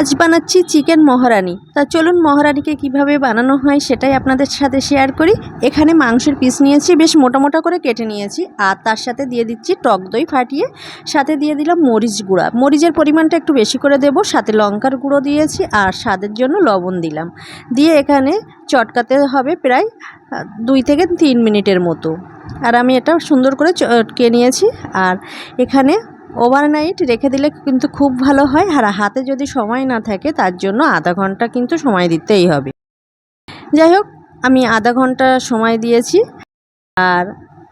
আজ বানাচ্ছি চিকেন মহারানি। তা চলুন মহারানিকে কীভাবে বানানো হয় সেটাই আপনাদের সাথে শেয়ার করি। এখানে মাংসের পিস নিয়েছি, বেশ মোটা মোটা করে কেটে নিয়েছি। আর তার সাথে দিয়ে দিচ্ছি টক দই ফাটিয়ে, সাথে দিয়ে দিলাম মরিচ গুঁড়া। মরিচের পরিমাণটা একটু বেশি করে দেব, সাথে লঙ্কার গুঁড়ো দিয়েছি আর স্বাদের জন্য লবণ দিলাম। দিয়ে এখানে চটকাতে হবে প্রায় দুই থেকে তিন মিনিটের মতো। আর আমি এটা সুন্দর করে চটকে নিয়েছি আর এখানে ওভারনাইট রেখে দিলে কিন্তু খুব ভালো হয়। আর হাতে যদি সময় না থাকে, তার জন্য আধা ঘণ্টা কিন্তু সময় দিতেই হবে। যাই হোক, আমি আধা ঘণ্টা সময় দিয়েছি। আর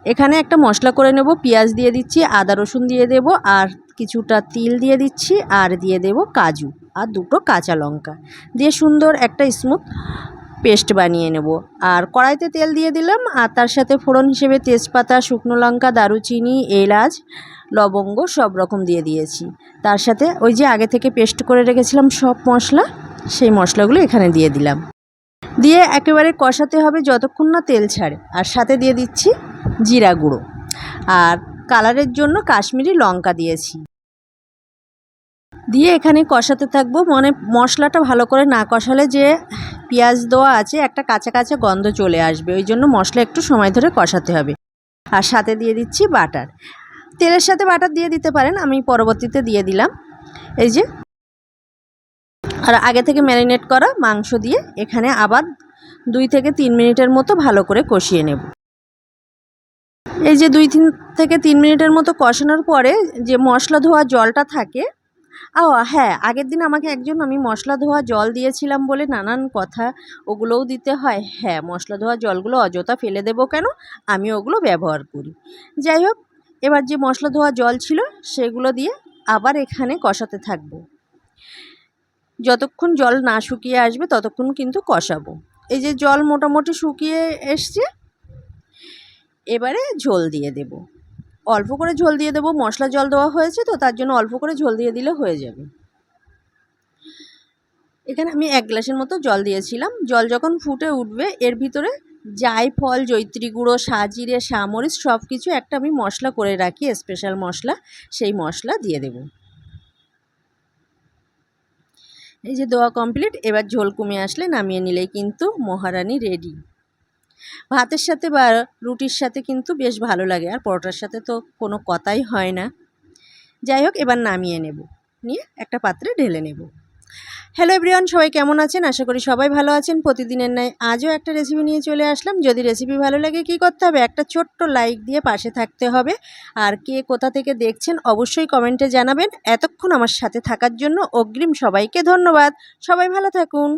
এখানে একটা মশলা করে নেব, পেঁয়াজ দিয়ে দিচ্ছি, আদা রসুন দিয়ে দেব, আর কিছুটা তিল দিয়ে দিচ্ছি, আর দিয়ে দেব কাজু, আর দুটো কাঁচা লঙ্কা। দিয়ে সুন্দর একটা স্মুথ পেস্ট বানিয়ে নেব। আর কড়াইতে তেল দিয়ে দিলাম, আর তার সাথে ফোড়ন হিসেবে তেজপাতা, শুকনো লঙ্কা, দারুচিনি, এলাচ, লবঙ্গ সব রকম দিয়ে দিয়েছি। তার সাথে ওই যে আগে থেকে পেস্ট করে রেখেছিলাম সব মশলা, সেই মশলাগুলো এখানে দিয়ে দিলাম। দিয়ে একেবারে কষাতে হবে যতক্ষণ না তেল ছাড়ে। আর সাথে দিয়ে দিচ্ছি জিরা গুঁড়ো। আর কালারের জন্য কাশ্মীরি লঙ্কা দিয়েছি। দিয়ে এখানে কষাতে থাকব। মানে মশলাটা ভালো করে না কষালে যে পেঁয়াজ দেওয়া আছে, একটা কাঁচা কাঁচা গন্ধ চলে আসবে। ওই জন্য মশলা একটু সময় ধরে কষাতে হবে। আর সাথে দিয়ে দিচ্ছি বাটার। তেলের সাথে বাটার দিয়ে দিতে পারেন, আমি পরবর্তীতে দিয়ে দিলাম। এই যে। আর আগে থেকে ম্যারিনেট করা মাংস দিয়ে এখানে আবার দুই থেকে তিন মিনিটের মতো ভালো করে কষিয়ে নেব। এই যে দুই তিন থেকে তিন মিনিটের মতো কষানোর পরে যে মশলা ধোয়া জলটা থাকে ও হ্যাঁ আগের দিন আমাকে একজন আমি মশলা ধোয়া জল দিয়েছিলাম বলে নানান কথা ওগুলোও দিতে হয়। হ্যাঁ মশলা ধোয়া জলগুলো অযথা ফেলে দেবো কেন? আমি ওগুলো ব্যবহার করি। যাই হোক, এবার যে মশলা ধোয়া জল ছিল সেগুলো দিয়ে আবার এখানে কষাতে থাকব। যতক্ষণ জল না শুকিয়ে আসবে ততক্ষণ কিন্তু কষাবো। এই যে জল মোটামুটি শুকিয়ে এসছে, এবারে ঝোল দিয়ে দেব। অল্প করে ঝোল দিয়ে দেবো, মশলা জল দেওয়া হয়েছে তো, তার জন্য অল্প করে ঝোল দিয়ে দিলে হয়ে যাবে। এখানে আমি এক গ্লাসের মতো জল দিয়েছিলাম। জল যখন ফুটে উঠবে, এর ভিতরে জায়ফল জৈত্রী গুঁড়ো, সাজিরে, সামরিচ সব কিছু একটা আমি মশলা করে রাখি স্পেশাল মশলা, সেই মশলা দিয়ে দেব। এই যে দেওয়া কমপ্লিট এবার ঝোল কমে আসলে নামিয়ে নিলেই কিন্তু মহারানি রেডি ভাতের সাথে বা রুটির সাথে কিন্তু বেশ ভালো লাগে, আর পরোটার সাথে তো কোনো কথাই হয় না। যাই হোক, এবার নামিয়ে নেব, নিয়ে একটা পাত্রে ঢেলে নেব। হ্যালো এভরিওয়ান সবাই কেমন আছেন? আশা করি সবাই ভালো আছেন। প্রতিদিনের ন্যায় আজও একটা রেসিপি নিয়ে চলে আসলাম। যদি রেসিপি ভালো লাগে, কি করতে হবে? একটা ছোট্ট লাইক দিয়ে পাশে থাকতে হবে। আর কে কোথা থেকে দেখছেন, অবশ্যই কমেন্টে জানাবেন। এতক্ষণ আমার সাথে থাকার জন্য অগ্রিম সবাইকে ধন্যবাদ। সবাই ভালো থাকুন।